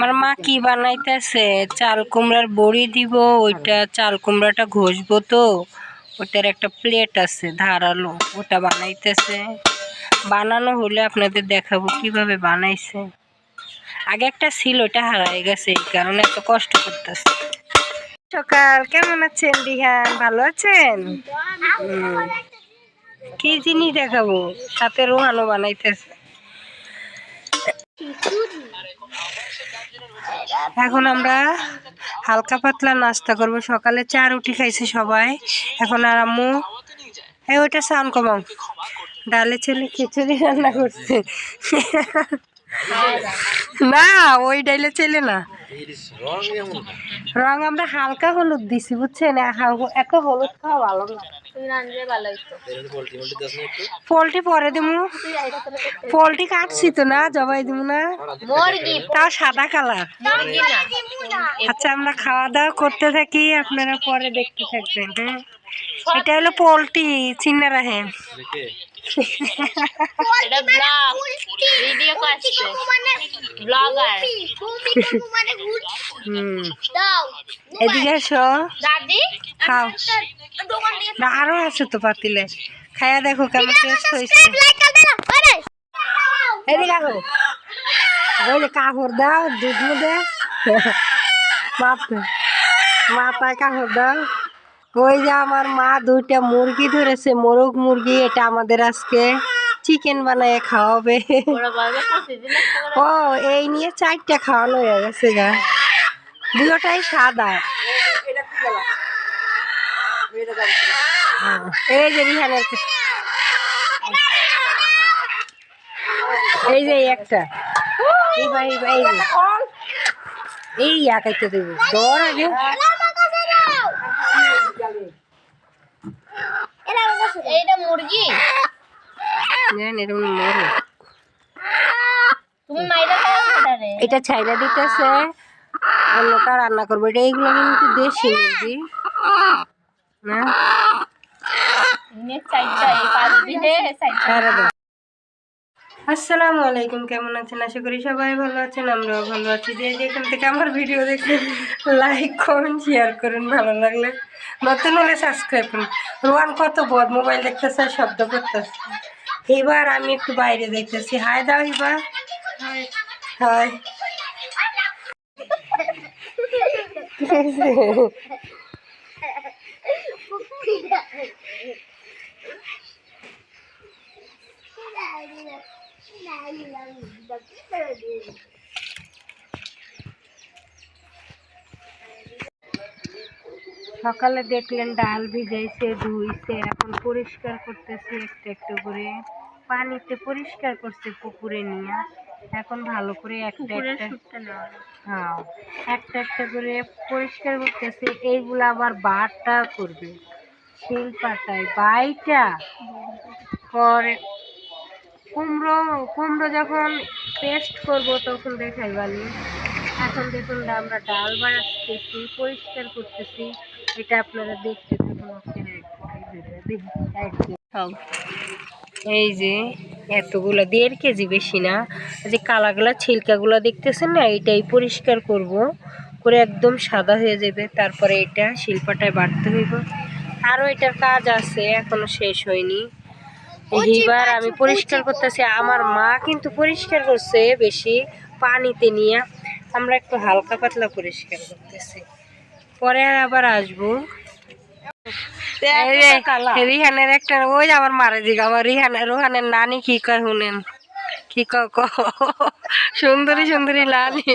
আমার মা কি বানাইতেছে? চাল কুমড়ার বড়ি দিব, ওইটা চাল কুমড়াটা ঘষবো তো। ওটার একটা প্লেট আছে ধারালো, ওটা বানাইতেছে। বানানো হলে আপনাদের দেখাবো কীভাবে বানাইছে। আগে একটা ছিল ওটা হারাই গেছে, এই কারণে এত কষ্ট করতেছে। সকাল, কেমন আছেন রিহান? ভালো আছেন। কি জিনিস দেখাবো? সাথে রোহানো বানাইতেছে। এখন আমরা হালকা পাতলা নাস্তা করব। সকালে চা, রুটি খাইছে সবাই। এখন আর আম্মু এই ওইটা সাউন্ড কমাও। ডালে ছেলে খিচুড়ি রান্না করছে। না, ওই ডাইলে ছেলে না। রং আমরা হালকা হলুদ দিছি, বুঝছেন? এত হলুদ খাওয়া ভালো না। পোলট্রি পরে দিমু। পোলট্রি কাটছি তো না জবাই দিমু না। তাও সাদা কালার। আচ্ছা আমরা খাওয়া দাওয়া করতে থাকি আপনারা পরে দেখতে থাকবেন হ্যাঁ? এটা হলো পোলট্রি চিন্নারা রাখেন এটা ব্লগ ভিডিও করছে। ব্লগার হুম। এদিকে এসো। দাদি খাও। না আরও আছে তো পাতিলে। খায়া দেখো কেমন টেস্ট হয়েছে। এদিকে যে দাও দুধ দে মাথায় মাথায় কাপড় দাও। ওই যে আমার মা দুইটা মুরগি ধরেছে মোরগ মুরগি এটা আমাদের আজকে চিকেন বানায় খাওয়াবে। ও এই নিয়ে চারটা খাওয়ানো হয়ে গেছে গা। দুটাই সাদা। হ্যাঁ, এই যে রিহানের এই যে একটা। এই এই এই দেবো। আগে। এইটা মুরগি? না এটা মরে তুমি মাইরা দাও এটারে এটা ছাইরা দিতেছে অন্যটা রান্না করব। এটা এইগুলো কিন্তু দেশি মুরগি। না? সাইডটা এই পাশ দিয়ে সাইডটা আসসালামু আলাইকুম কেমন আছেন? আশা করি সবাই ভালো আছেন আমরাও ভালো আছি। যে যেখান থেকে আমার ভিডিও দেখে লাইক কমেন্ট শেয়ার করুন ভালো লাগলে। নতুন হলে সাবস্ক্রাইব করুন। রোয়ান কত বদ মোবাইল দেখতেছে শব্দ করতেছে। এবার আমি একটু বাইরে দেখতেছি হাই দাও এবার। হাই সকালে দেখলেন ডাল ভিজাইছে ধুইছে এখন পরিষ্কার করতেছে একটা একটা করে। পানিতে পরিষ্কার করছে পুকুরে নিয়ে। এখন ভালো করে একটা একটা হ্যাঁ একটা একটা করে পরিষ্কার করতেছে। এইগুলো আবার বাটা করবে। শিল পাটায় বাইটা। পরে কুমড়ো কুমড়ো যখন পেস্ট করব তখন দেখাই বালি। এখন দেখুন আমরা ডাল বানাতেছি পরিষ্কার করতেছি। এটা আপনারা দেখতে ওখানে এই যে এতগুলো, দেড় কেজি বেশি না যে কালাগুলা, ছিলকাগুলো দেখতেছেন না? এটাই পরিষ্কার করব, করে একদম সাদা হয়ে যাবে। তারপরে এটা শিল্পাটায় বাড়তে হইব। আরও এটার কাজ আছে, এখনও শেষ হয়নি। এবার আমি পরিষ্কার করতেছি। আমার মা কিন্তু পরিষ্কার করছে বেশি পানিতে নিয়ে। আমরা একটু হালকা পাতলা পরিষ্কার করতেছি। পরে আর আবার আসব। রিহানের একটা ওই আমার মারে দিকে আমার রিহানের রোহানের নানি কি কয় শুনেন? কি ক ক? সুন্দরী সুন্দরী নানি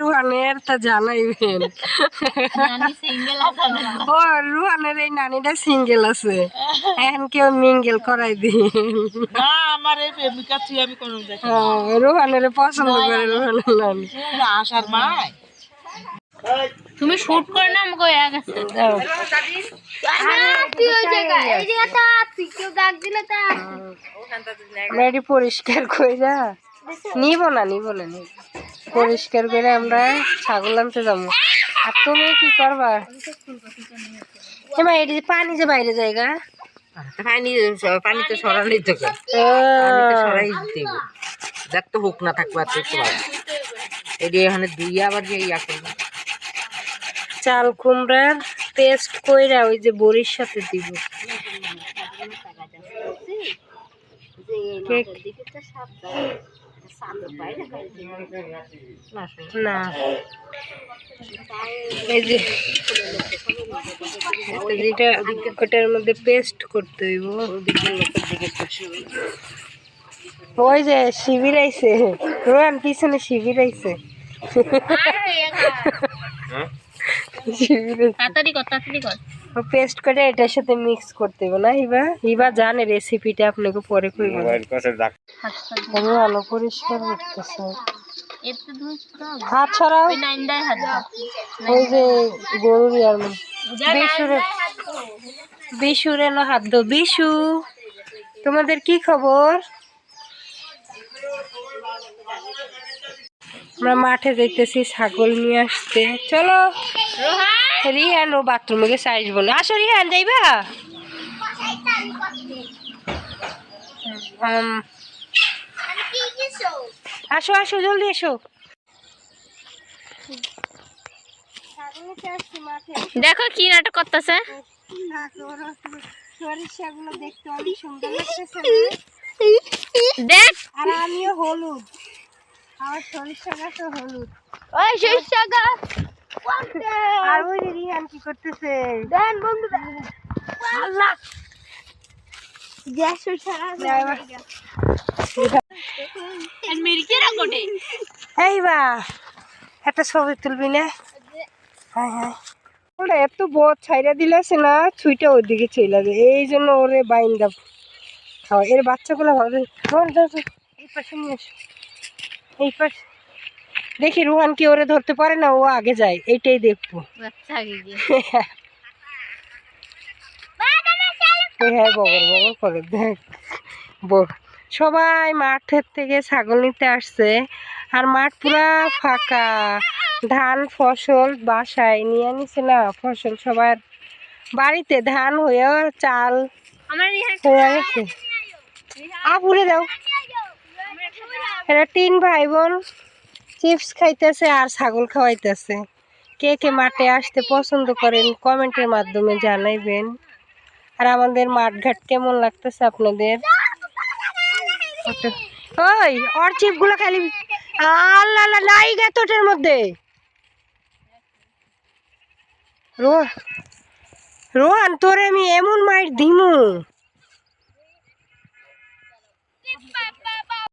রোহানের তা জানাইবেন ও রুহানের এই নানিটা সিঙ্গেল আছে। এখন কেউ মিঙ্গেল করাই দিন আমার এই প্রেমিকা তুই আমি কোনো দেখি রুহানের পছন্দ করে রুহানের নানি। আসার মাই। তুমি শুট করে না আমাকে হয়ে গেছে দাও। আমরা এটি পরিষ্কার কইরা নিব না নিব না নিব। পরিষ্কার করে আমরা ছাগল আনতে যাব। আর তুমি কি করবা? এবার এটি যে পানি যে বাইরে জায়গা পানি পানি তো সরানোই তো সরাই দিতে হবে। যাক তো হোক না থাকব আর এটি এখানে দুই আবার যে ইয়া করব। চাল কুমড়ার পেস্ট কইরা ওই যে বড়ির সাথে দিব। না না। এই যে ওটার মধ্যে পেস্ট করতে হইব ওই যে শিবির আইছে। রোয়ান পিছনে শিবির আইছে। তাড়াতাড়ি কর তাড়াতাড়ি কর। পেস্ট করে এটার সাথে মিক্স করতে হবে না হিবা হিবা জানে রেসিপিটা আপনাকে পরে কইব আমি আলো পরিষ্কার করতেছে। হাত ছড়াও ওই যে গরুর ইয়ার বিশুরে বিশুরে না হাত দো বিশু তোমাদের কি খবর? আমরা মাঠে যাইতেছি ছাগল নিয়ে আসতে। চলো। রিহান ও বাথরুমে গেছে আসব না আসো রিহান যাইবা? হুম। আসো আসো জলদি এসো। দেখো কি নাটক করতেছে। দেখতে অনেক সুন্দর লাগতেছে দেখ। আর আমিও হলুদ। আমার সরিষা হলুদ। ওই সরিষা গাছ! আর ওই যে রিহান কি করতেছে? দেন বন্ধু আল্লাহ! গ্যাস সরিষা এই বা একটা ছবি তুলবি না? হ্যাঁ হ্যাঁ ওরা এত বোধ ছাইরা দিলেছে না ছুইটা ওইদিকে চলে যাবে। এই জন্য ওরে বাইন্দা খাওয়া। এর বাচ্চাগুলো ভালো। এই পাশে নিয়ে এই পাশে দেখি রুহান কি ওরে ধরতে পারে না ও আগে যায় এইটাই দেখব। গিয়ে। ওই হ্যাঁ বগর বগর করে দেখ। সবাই মাঠের থেকে ছাগল নিতে আসছে আর মাঠ পুরা ফাঁকা। ধান ফসল বাসায় নিয়ে নিছে না ফসল সবার বাড়িতে ধান হয়েও চাল হয়ে গেছে। আপুরে দাও। এরা তিন ভাই বোন চিপস খাইতেছে আর ছাগল খাওয়াইতেছে। কে কে মাঠে আসতে পছন্দ করেন কমেন্টের মাধ্যমে জানাইবেন। আর আমাদের মাঠঘাট কেমন লাগতেছে আপনাদের? ওই ওর চিপগুলো খালি আল্লাহ নাই গে তোটের মধ্যে। রোহান তোরে আমি এমন মাইর দিমু।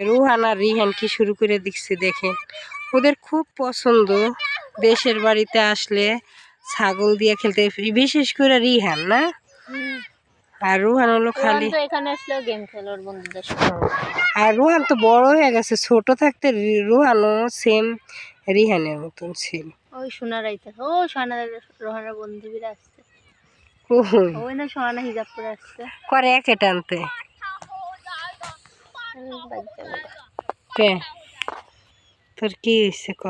রুহান আর রিহান কি শুরু করে দিচ্ছে দেখেন। ওদের খুব পছন্দ দেশের বাড়িতে আসলে ছাগল দিয়ে খেলতে বিশেষ করে রিহান না? আর রুহান হলো খালি আর রুহান তো বড় হয়ে গেছে ছোট থাকতে রি- রুহানও সেম রিহানের মতন ছিল ওই সোনার আইতে ও সোনা রোহানের বন্ধুবিরা আসছে? ওই না সোনা হিজাব করে আসছে। করে একে টানতে। কে? তোর কি হয়েছে ক?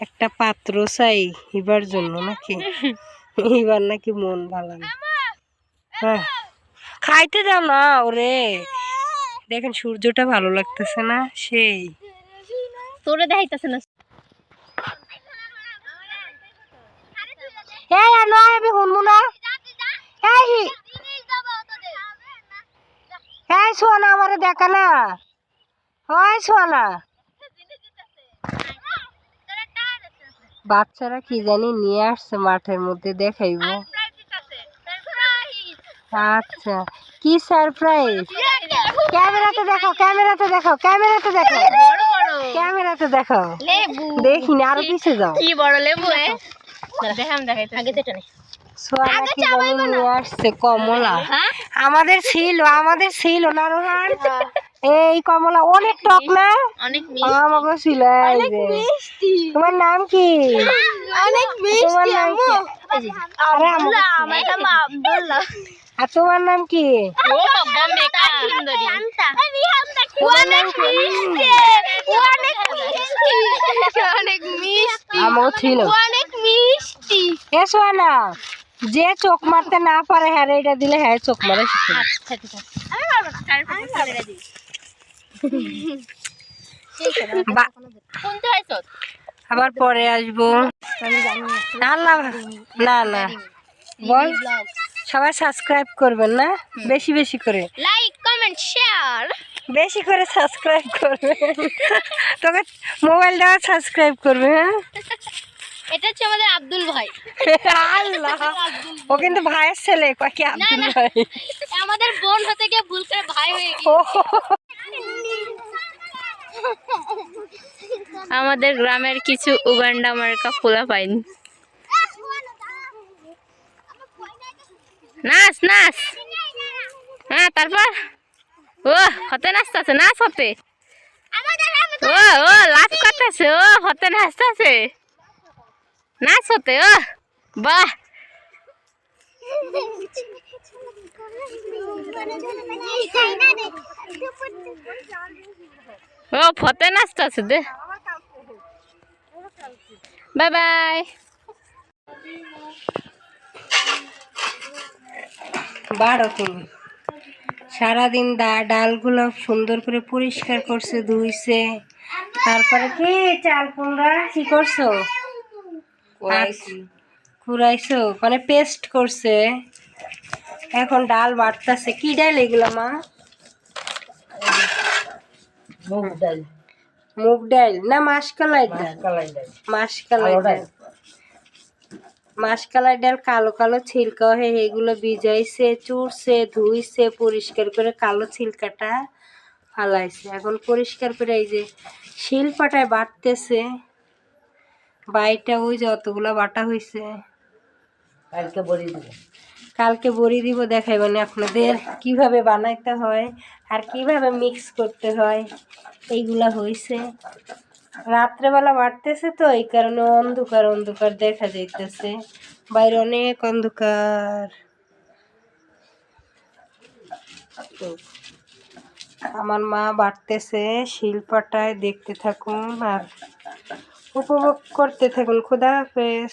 একটা পাত্র চাই এবার জন্য নাকি? এবার নাকি মন ভালো না। হ্যাঁ। খাইতে দাও না ওরে। দেখেন সূর্যটা ভালো লাগতেছে না, সেই। তোরে দেখাইতেছে না এই আর নয় আমি শুনব না এই এই হয় সোনা বাচ্চারা কি জানি নিয়ে আসছে মাঠের মধ্যে দেখাইবো। আচ্ছা কি সারপ্রাইজ ক্যামেরাতে দেখো ক্যামেরাতে দেখো ক্যামেরাতে দেখো। ক্যামেরাতে দেখো। লেবু। দেখি না আরও পিছে যাও। কি বড় লেবু দেখাম দেখাইতে আগে কমলা। হ্যাঁ? আমাদের ছিল আমাদের ছিল না রোহান এই কমলা অনেক টক না? অনেক আমাকে ছিল তোমার নাম কি? অনেক তোমার নাম কি? আরে তোমার নাম কি? অনেক মিষ্টি। আমাকে ছিল। অনেক মিষ্টি। এ সোনা যে চোখ মারতে না পারে হ্যাঁ এটা দিলে হ্যাঁ চোখ মারে আচ্ছা ঠিক আছে। আমি পারব না দিই আবার পরে আসব। না না না না। বল সবাই সাবস্ক্রাইব করবেন না? বেশি বেশি করে। লাইক কমেন্ট শেয়ার বেশি করে সাবস্ক্রাইব করবে তোকে মোবাইল দেওয়া সাবস্ক্রাইব করবে হ্যাঁ? এটা হচ্ছে আমাদের আব্দুল ভাই। আল্লাহ। ও কিন্তু ভাইয়ের ছেলে কি আব্দুল ভাই? আমাদের বোন হতে গিয়ে ভুল করে ভাই হয়ে আমাদের গ্রামের কিছু উগান্ডা মার্কা পোলা পাইনি নাচ নাচ। হ্যাঁ তারপর? ও হতে নাচতেছে নাচ হতে। ও ও লাভ করতেছে ও হতে নাচতেছে। নাচ হতে, ও, বাহ। ও, ফতে নাচতে আছে দে। Bye bye. বারো তুমি সারাদিন দা ডালগুলো সুন্দর করে পরিষ্কার করছে, ধুইছে। তারপরে কি চাল কুমড়া, কি করছ? কড়াইছি কুড়াইছো মানে পেস্ট করছে। এখন ডাল বাটতেছে। কি ডাল এগুলো মা? মুগ ডাল। মুগ ডাল? না মাসকালাই ডাল। কালাই ডাল। মাসকালাই কালো ডাল ডাল। মাসকালাই ডাল কালো কালো ছিলকা হয়ে এগুলো ভিজাইছে চুরছে ধুইছে পরিষ্কার করে কালো ছিলকাটা ফালাইছে। এখন পরিষ্কার করে এই যে শিলপাটায় বাটতেছে। বাইটা ওই যে অতগুলো বাটা হয়েছে কালকে বড়ি দিব। কালকে বড়ি দিব দেখাই মানে আপনাদের কীভাবে বানাইতে হয় আর কীভাবে মিক্স করতে হয়। এইগুলা হয়েছে রাত্রেবেলা বাড়তেছে তো এই কারণে অন্ধকার অন্ধকার দেখা যাইতেছে। বাইরে অনেক অন্ধকার। আমার মা বাড়তেছে শিল্পাটায় দেখতে থাকুন আর উপভোগ করতে থাকুন। খুদা হাফেজ।